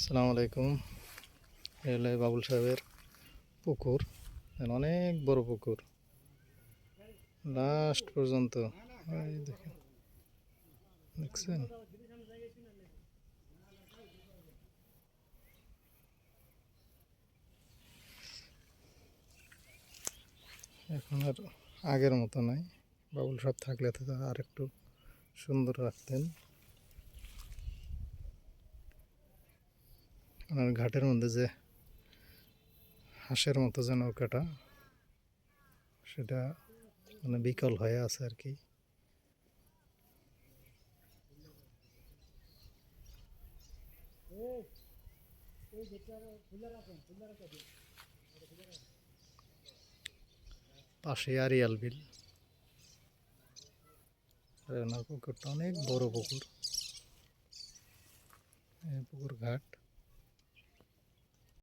আসসালামু আলাইকুম। এলে বাবুল সাহেবের পুকুর অনেক বড় পুকুর। লাস্ট পর্যন্ত দেখেন, দেখছেন? এখন আর আগের মতো নাই। বাবুল সাহেব থাকলে তো আর একটু সুন্দর রাখতেন। ওনার ঘাটের মধ্যে যে হাঁসের মতো যে নৌকাটা সেটা মানে বিকল হয়ে আছে আর কি। পাশে আরিয়াল বিল। পুকুরটা অনেক বড় পুকুর। পুকুর ঘাট।